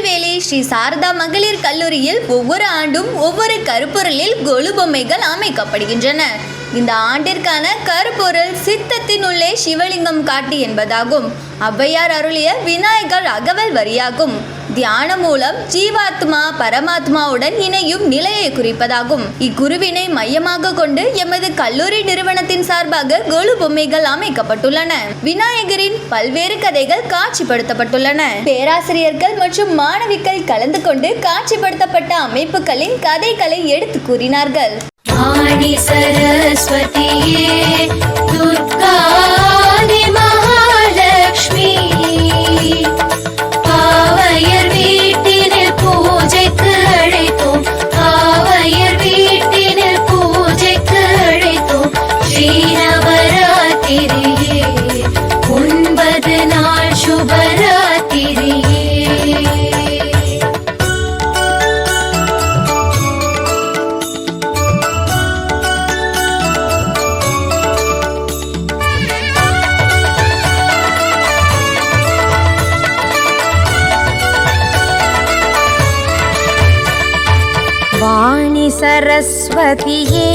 திருநெல்வேலி ஸ்ரீ சாரதா மகளிர் கல்லூரியில் ஒவ்வொரு ஆண்டும் ஒவ்வொரு கருப்பொருளில் கொலு பொம்மைகள் அமைக்கப்படுகின்றன. இந்த ஆண்டிற்கான கருப்பொருள் சித்தத்தின் உள்ளே சிவலிங்கம் காட்டி என்பதாகும். ஔவையார் அருளிய விநாயகர் அகவல் வரியாகும். தியானம் மூலம் ஜீவாத்மா பரமாத்மாவுடன் இணையும் நிலையை குறிப்பதாகும். இக்குருவினை மையமாக கொண்டு எமது கல்லூரி நிறுவனத்தின் சார்பாக கொலு பொம்மைகள் அமைக்கப்பட்டுள்ளன. விநாயகரின் பல்வேறு கதைகள் காட்சிப்படுத்தப்பட்டுள்ளன. பேராசிரியர்கள் மற்றும் மாணவிகள் கலந்து கொண்டு காட்சிப்படுத்தப்பட்ட அமைப்புகளின் கதைகளை எடுத்து கூறினார்கள். சரஸ்வதியே துர்கா சரஸ்வதியே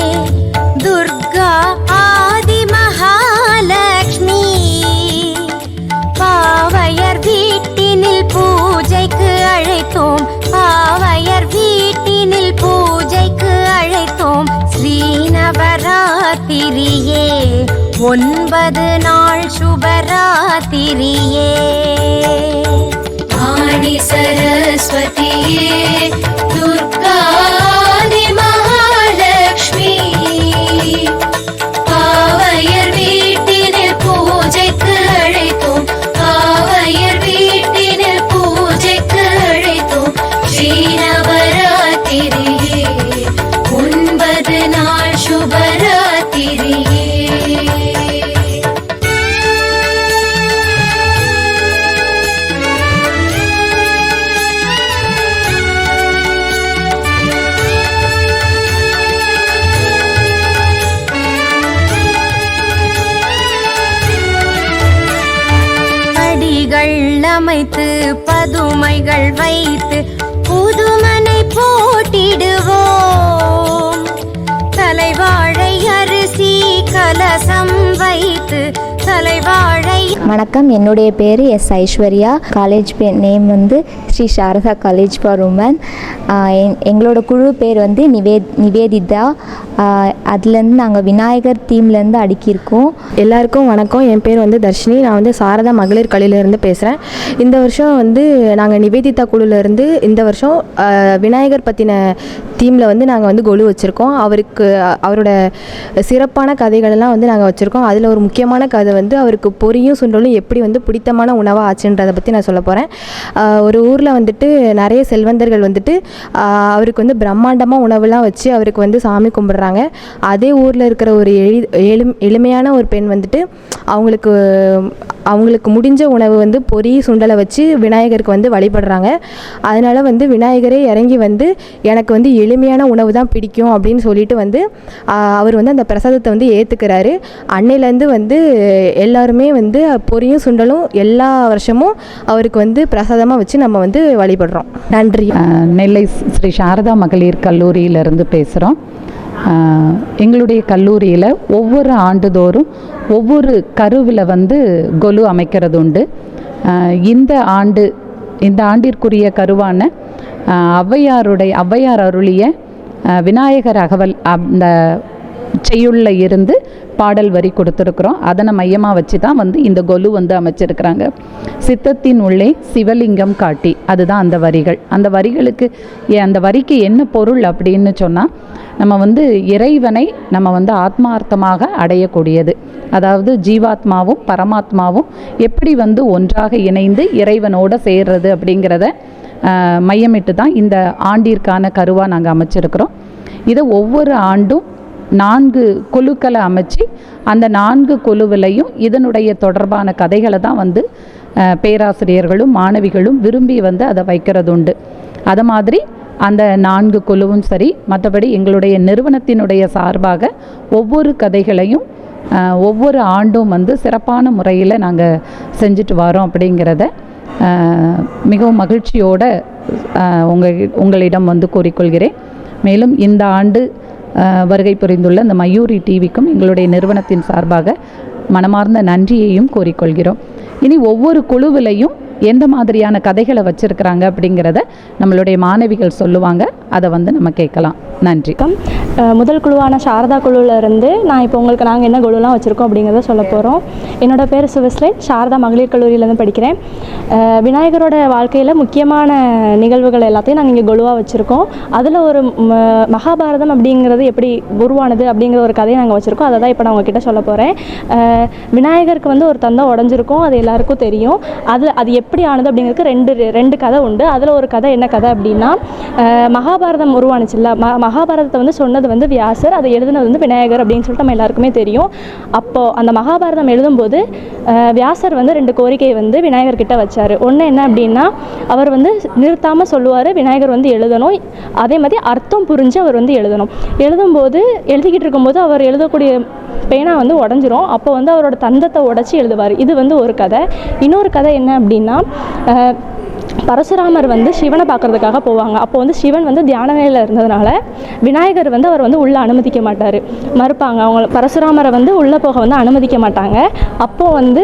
துர்கா ஆதி ஆதிமகாலட்சுமி பாவையர் வீட்டினில் பூஜைக்கு அழைத்தோம் பாவையர் வீட்டினில் பூஜைக்கு அழைத்தோம் ஸ்ரீநவராத்திரியே ஒன்பது நாள் சுபராத்திரி அமைத்து பதுமைகள் வைத்து வணக்கம். என்னுடைய பேர் எஸ் ஐஸ்வர்யா. காலேஜ் பே நேம் வந்து Sri Sarada college for women எங்களோட குழு பேர் வந்து நிவே நிவேதிதா. அதுலேருந்து நாங்கள் விநாயகர் தீம்லேருந்து அடுக்கியிருக்கோம். எல்லாருக்கும் வணக்கம். என் பேர் வந்து தர்ஷினி. நான் வந்து சாரதா மகளிர் கலையிலேருந்து பேசுகிறேன் இந்த வருஷம் வந்து நாங்கள் நிவேதிதா குழுலேருந்து இந்த வருஷம் விநாயகர் பற்றின தீமில் வந்து நாங்கள் வந்து கொலு வச்சுருக்கோம். அவருக்கு அவரோட சிறப்பான கதைகளெல்லாம் வந்து நாங்கள் வச்சுருக்கோம். அதில் ஒரு முக்கியமான கதை வந்து அவருக்கு பொரியும் சுண்டலும் எப்படி வந்து பிடித்தமான உணவாக ஆச்சுன்றதை பற்றி நான் சொல்ல போகிறேன் ஒரு ஊரில் வந்துட்டு நிறைய செல்வந்தர்கள் வந்துட்டு அவருக்கு வந்து பிரம்மாண்டமாக உணவுலாம் வச்சு அவருக்கு வந்து சாமி கும்பிட்றாங்க. அதே ஊரில் இருக்கிற ஒரு எளி எளிமையான ஒரு பெண் வந்துட்டு அவங்களுக்கு அவங்களுக்கு முடிஞ்ச உணவு வந்து பொறி சுண்டலை வச்சு விநாயகருக்கு வந்து வழிபடுறாங்க. அதனால் வந்து விநாயகரே இறங்கி வந்து எனக்கு வந்து எளிமையான உணவு தான் பிடிக்கும் அப்படின்னு சொல்லிட்டு வந்து அவர் வந்து அந்த பிரசாதத்தை வந்து ஏற்றுக்கிறாரு அன்னையிலேருந்து வந்து எல்லாருமே வந்து பொரியும் சுண்டலும் எல்லா வருஷமும் அவருக்கு வந்து பிரசாதமாக வச்சு நம்ம வந்து வழிபடுறோம். நன்றி. நெல்லை ஸ்ரீ சாரதா மகளிர் கல்லூரியிலிருந்து பேசுகிறோம் எங்களுடைய கல்லூரியில் ஒவ்வொரு ஆண்டுதோறும் ஒவ்வொரு கருவில் வந்து கொலு அமைக்கிறது உண்டு இந்த ஆண்டு இந்த ஆண்டிற்குரிய கருவான ஔவையாருடைய ஔவையார் அருளிய விநாயகர் அகவல் அந்த செய்யுள்ள இருந்து பாடல் வரி கொடுத்துருக்குறோம். அதனை மையமாக வச்சு தான் வந்து இந்த கொலு வந்து அமைச்சிருக்கிறாங்க. சித்தத்தின் உள்ளே சிவலிங்கம் காட்டி அதுதான் அந்த வரிகள். அந்த வரிகளுக்கு அந்த வரிக்கு என்ன பொருள் அப்படின்னு சொன்னால் நம்ம வந்து இறைவனை நம்ம வந்து ஆத்மார்த்தமாக அடையக்கூடியது. அதாவது ஜீவாத்மாவும் பரமாத்மாவும் எப்படி வந்து ஒன்றாக இணைந்து இறைவனோட சேர்றது அப்படிங்கிறத மையமிட்டு தான் இந்த ஆண்டிற்கான கருவாக நாங்கள் அமைச்சிருக்கிறோம். இதை ஒவ்வொரு ஆண்டும் நான்கு குழுக்களை அமைச்சு அந்த நான்கு குழுவிலையும் இதனுடைய தொடர்பான கதைகளை தான் வந்து பேராசிரியர்களும் மாணவிகளும் விரும்பி வந்து அதை வைக்கிறது உண்டு அதை மாதிரி அந்த நான்கு குழுவும் சரி மற்றபடி எங்களுடைய நிறுவனத்தினுடைய சார்பாக ஒவ்வொரு கதைகளையும் ஒவ்வொரு ஆண்டும் வந்து சிறப்பான முறையில் நாங்கள் செஞ்சுட்டு வரோம் அப்படிங்கிறத மிகவும் மகிழ்ச்சியோடு உங்கள் உங்களிடம் வந்து கூறிக்கொள்கிறேன். மேலும் இந்த ஆண்டு வருகை புரிந்துள்ள இந்த மயூரி டிவிக்கும் எங்களுடைய நிறுவனத்தின் சார்பாக மனமார்ந்த நன்றியையும் கூறிக்கொள்கிறோம். இனி ஒவ்வொரு குழுவிலையும் எந்த மாதிரியான கதைகளை வச்சுருக்கிறாங்க அப்படிங்கிறத நம்மளுடைய மாணவிகள் சொல்லுவாங்க. அதை வந்து நம்ம கேட்கலாம். நன்றி. முதல் குழுவான சாரதா குழுவில் இருந்து நான் இப்போ உங்களுக்கு நாங்கள் என்ன குழுலாம் வச்சுருக்கோம் அப்படிங்கிறத சொல்ல போகிறோம் என்னோட பேர் சுவிஸ்லைன் சாரதா மகளிர் கல்லூரியிலேருந்து படிக்கிறேன். விநாயகரோட வாழ்க்கையில் முக்கியமான நிகழ்வுகள் எல்லாத்தையும் நாங்கள் இங்கே குழுவாக வச்சுருக்கோம். அதில் ஒரு ம- மகாபாரதம் அப்படிங்கிறது எப்படி உருவானது அப்படிங்கிற ஒரு கதையை நாங்கள் வச்சுருக்கோம். அதை தான் இப்போ நான் உங்ககிட்ட சொல்ல போகிறேன் விநாயகருக்கு வந்து ஒரு தந்தம் உடஞ்சிருக்கும். அது எல்லாருக்கும் தெரியும். அது அது எப்படி ஆனது அப்படிங்கிறதுக்கு ரெண்டு ரெண்டு கதை உண்டு. அதில் ஒரு கதை என்ன கதை அப்படின்னா மகாபாரதம் உருவானுச்சுல்ல? ம மகாபாரதத்தை வந்து சொன்னது வந்து வியாசர் அதை எழுதுனது வந்து விநாயகர் அப்படின்னு சொல்லிட்டு நம்ம எல்லாருக்குமே தெரியும். அப்போது அந்த மகாபாரதம் எழுதும்போது வியாசர் வந்து ரெண்டு கோரிக்கையை வந்து விநாயகர்கிட்ட வச்சார். ஒன்று என்ன அப்படின்னா அவர் வந்து நிறுத்தாமல் சொல்லுவார் விநாயகர் வந்து எழுதணும். அதே மாதிரி அர்த்தம் புரிஞ்சு அவர் வந்து எழுதணும். எழுதும்போது எழுதிக்கிட்டு இருக்கும்போது அவர் எழுதக்கூடிய பேனா வந்து உடஞ்சிரும். அப்போ வந்து அவரோட தந்தத்தை உடச்சி எழுதுவார். இது வந்து ஒரு கதை. இன்னொரு கதை என்ன அப்படின்னா பரசுராமர் வந்து சிவனை பார்க்கறதுக்காக போவாங்க. அப்போ வந்து சிவன் வந்து தியான நிலையில் இருந்ததுனால விநாயகர் வந்து அவர் வந்து உள்ளே அனுமதிக்க மாட்டார். மறுப்பாங்க. அவங்க பரசுராமரை வந்து உள்ளே போக வந்து அனுமதிக்க மாட்டாங்க. அப்போது வந்து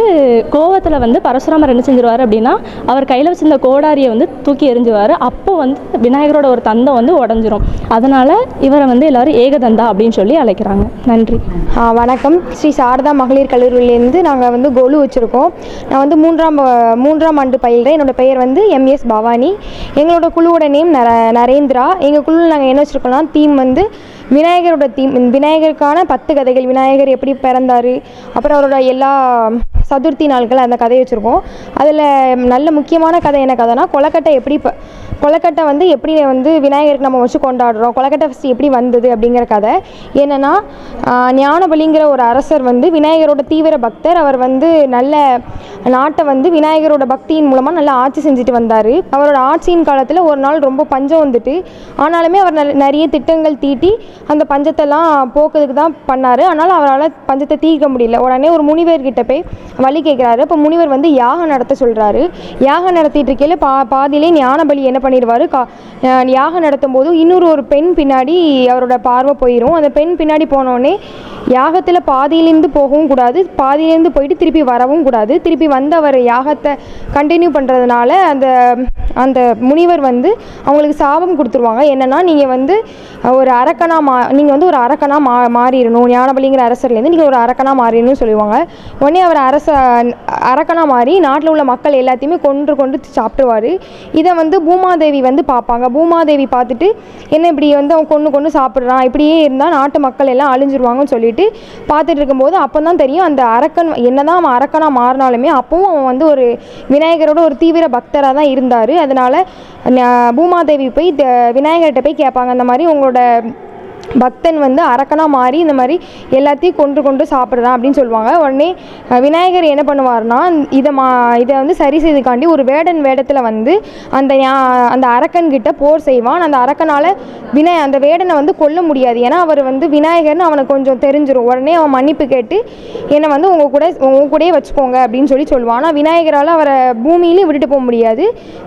கோவத்தில் வந்து பரசுராமர் என்ன செஞ்சிருவார் அப்படின்னா அவர் கையில் வச்சிருந்த கோடாரியை வந்து தூக்கி எறிஞ்சுவார். அப்போ வந்து விநாயகரோட ஒரு தந்தம் வந்து உடஞ்சிரும். அதனால் இவரை வந்து எல்லோரும் ஏகதந்தா அப்படின்னு சொல்லி அழைக்கிறாங்க. நன்றி. வணக்கம். ஸ்ரீ சாரதா மகளிர் கல்லூரியிலேருந்து நாங்கள் வந்து கொலு வச்சுருக்கோம். நான் வந்து மூன்றாம் மூன்றாம் ஆண்டு பயில்கிறேன் என்னோட பெயர் வந்து எம்எஸ் பவானி. எங்களோட குழுவோட நேம் நர நரேந்திரா. எங்கள் குழுவில் நாங்கள் என்ன வச்சுருக்கோம்னா தீம் வந்து விநாயகரோட தீம் விநாயகருக்கான பத்து கதைகள். விநாயகர் எப்படி பிறந்தார் அப்புறம் அவரோட எல்லா சதுர்த்தி நாள்கள் அந்த கதையை வச்சுருக்கோம். அதில் நல்ல முக்கியமான கதை என்ன கதைனா கொலக்கட்டை எப்படி கொலக்கட்டை வந்து எப்படி வந்து விநாயகருக்கு நம்ம வச்சு கொண்டாடுறோம் கொலக்கட்டை ஃபஸ்ட்டு எப்படி வந்தது அப்படிங்கிற கதை. என்னென்னா ஞானபலிங்கிற ஒரு அரசர் வந்து விநாயகரோட தீவிர பக்தர். அவர் வந்து நல்ல நாட்டை வந்து விநாயகரோட பக்தியின் மூலமாக நல்லா ஆட்சி செஞ்சுட்டு வந்தார். அவரோட ஆட்சியின் காலத்தில் ஒரு நாள் ரொம்ப பஞ்சம் வந்துட்டு ஆனாலுமே அவர் நிறைய திட்டங்கள் தீட்டி அந்த பஞ்சத்தெல்லாம் போக்குறதுக்கு தான் பண்ணார். ஆனால் அவரால் பஞ்சத்தை தீர்க்க முடியல. உடனே ஒரு முனிவர்கிட்ட போய் வழி கேட்குறாரு அப்போ முனிவர் வந்து யாகம் நடத்த சொல்கிறாரு யாகம் நடத்திட்டு இருக்கையில பா பாதியிலே ஞானபலி என்ன பண்ணிடுவார்? கா யாகம் நடத்தும் போது இன்னொரு ஒரு பெண் பின்னாடி அவரோட பார்வை போயிடும் அந்த பெண் பின்னாடி போனோடனே யாகத்தில் பாதியிலேருந்து போகவும் கூடாது. பாதியிலேருந்து போயிட்டு திருப்பி வரவும் கூடாது. திருப்பி வந்து அவர் யாகத்தை கண்டினியூ பண்ணுறதுனால அந்த அந்த முனிவர் வந்து அவங்களுக்கு சாபம் கொடுத்துருவாங்க. என்னென்னா நீங்கள் வந்து ஒரு அரக்கனா மா நீங்கள் வந்து ஒரு அரக்கனா மா மாறிடணும் ஞானபலிங்கிற அரசர்லேருந்து நீங்கள் ஒரு அரக்கனா மாறிடணும்னு சொல்லுவாங்க உடனே அவர் அரச அரக்கனா மாறி நாட்டில் உள்ள மக்கள் எல்லாத்தையுமே கொன்று கொண்டு சாப்பிட்டுருவார் இதை வந்து பூமாதேவி வந்து பார்ப்பாங்க. பூமாதேவி பார்த்துட்டு என்ன இப்படி வந்து அவன் கொன்று கொன்று சாப்பிட்றான்? இப்படியே இருந்தால் நாட்டு மக்கள் எல்லாம் அழிஞ்சிருவாங்கன்னு சொல்லிட்டு பார்த்துட்டு இருக்கும்போது அப்போ தான் தெரியும் அந்த அரக்கன் என்ன தான் அவன் அரக்கனாக மாறினாலுமே அப்பவும் அவன் வந்து ஒரு விநாயகரோட ஒரு தீவிர பக்தராக தான் இருந்தார். அதனால் பூமாதேவி போய் த- விநாயகர்கிட்ட போய் கேட்பாங்க. அந்த மாதிரி உங்களோட பக்தன் வந்து அரக்கனாக மாறி இந்த மாதிரி எல்லாத்தையும் கொன்று கொண்டு சாப்பிட்றான் அப்படின்னு சொல்லுவாங்க. உடனே விநாயகர் என்ன பண்ணுவார்னா இதை மா இதை வந்து சரி செய்துக்காண்டி ஒரு வேடன் வேடத்தில் வந்து அந்த அந்த அரக்கன்கிட்ட போர் செய்வான். அந்த அரக்கனால் விநாய அந்த வேடனை வந்து கொல்ல முடியாது. ஏன்னா அவர் வந்து விநாயகர்னு அவனுக்கு கொஞ்சம் தெரிஞ்சிரும். உடனே அவன் மன்னிப்பு கேட்டு என்னை வந்து உங்கள் கூட உங்க கூடயே வச்சுக்கோங்க அப்படின்னு சொல்லி சொல்லுவான். ஆனால் விநாயகரால் அவரை பூமியிலும் விட்டுட்டு போக முடியாது.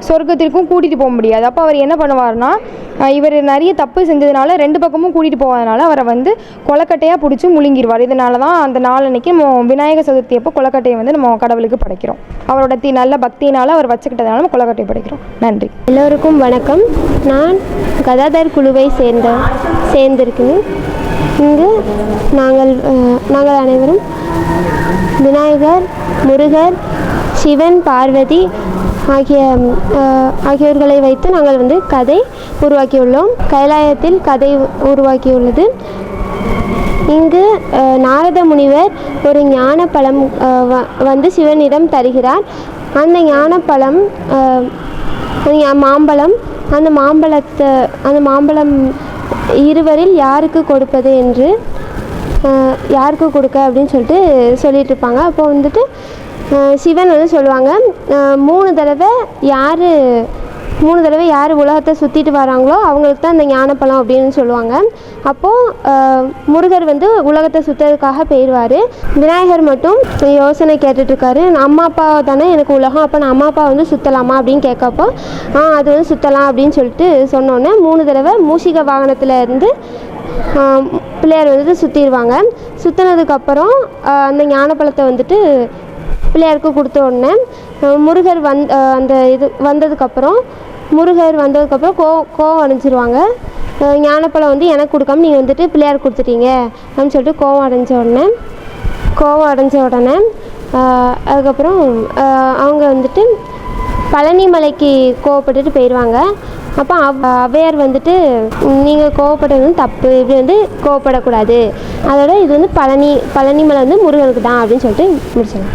சொர்க்கத்திற்கும் கூட்டிகிட்டு போக முடியாது. அப்போ அவர் என்ன பண்ணுவார்னா இவர் நிறைய தப்பு செஞ்சதுனால ரெண்டு பக்கமும் கூட்டிகிட்டு போகாதனால அவரை வந்து கொலக்கட்டையாக பிடிச்சி முழுங்கிடுவார் இதனால தான் அந்த நாளன்னைக்கு நம்ம விநாயகர் சதுர்த்தி அப்போ கொலக்கட்டையை வந்து நம்ம கடவுளுக்கு படைக்கிறோம். அவரோட தி நல்ல பக்தியினால் அவர் வச்சுக்கிட்டதுனால நம்ம கொலக்கட்டையை படைக்கிறோம். நன்றி. எல்லோருக்கும் வணக்கம். நான் கதாதர் குழுவை சேர்ந்த சேர்ந்திருக்கேன் இங்கு நாங்கள் நாங்கள் அனைவரும் விநாயகர் முருகர் சிவன் பார்வதி ஆகிய ஆகியோர்களை வைத்து நாங்கள் வந்து கதை உருவாக்கியுள்ளோம். கைலாயத்தில் கதை உருவாக்கியுள்ளது. இங்கு நாரத முனிவர் ஒரு ஞான பழம் வ- வந்து சிவனிடம் தருகிறார். அந்த ஞானப்பழம் மாம்பழம் அந்த மாம்பழத்தை அந்த மாம்பழம் இருவரில் யாருக்கு கொடுப்பது என்று யாருக்கு கொடுக்க அப்படின்னு சொல்லிட்டு சொல்லிட்டு இருப்பாங்க. அப்போ வந்துட்டு சிவன் வந்து சொல்லுவாங்க மூணு தடவை யார் மூணு தடவை யார் உலகத்தை சுற்றிட்டு வராங்களோ அவங்களுக்கு தான் இந்த ஞானப்பழம் அப்படின்னு சொல்லுவாங்க. அப்போது முருகர் வந்து உலகத்தை சுற்றுறதுக்காக போயிடுவார் விநாயகர் மட்டும் யோசனை கேட்டுட்ருக்காரு. அம்மா அப்பா தானே எனக்கு உலகம் அப்போ நான் அம்மா அப்பா வந்து சுற்றலாமா அப்படின்னு கேட்கப்போ ஆ அது வந்து சுற்றலாம் அப்படின்னு சொல்லிட்டு சொன்னோன்னே மூணு தடவை மூஷிக வாகனத்தில் இருந்து பிள்ளையார் வந்துட்டு சுற்றிடுவாங்க சுற்றினதுக்கப்புறம் அந்த ஞானப்பழத்தை வந்துட்டு பிள்ளையாருக்கு கொடுத்த உடனே முருகர் வந் அந்த இது வந்ததுக்கப்புறம் முருகர் வந்ததுக்கப்புறம் கோ கோவம் அடைஞ்சிருவாங்க. ஞானப்பழம் வந்து எனக்கு கொடுக்காம நீங்கள் வந்துட்டு பிள்ளையார் கொடுத்துட்டீங்க அப்படின்னு சொல்லிட்டு கோவம் அடைஞ்ச உடனே கோவம் அடைஞ்ச உடனே அதுக்கப்புறம் அவங்க வந்துட்டு பழனி மலைக்கு கோவப்பட்டுட்டு போயிடுவாங்க அப்போ அவ் ஔவையார் வந்துட்டு நீங்கள் கோவப்பட்டது வந்து தப்பு. இப்படி வந்து கோவப்படக்கூடாது. அதோட இது வந்து பழனி பழனி மலை வந்து முருகனுக்கு தான் அப்படின்னு சொல்லிட்டு முடிச்சிடலாம்.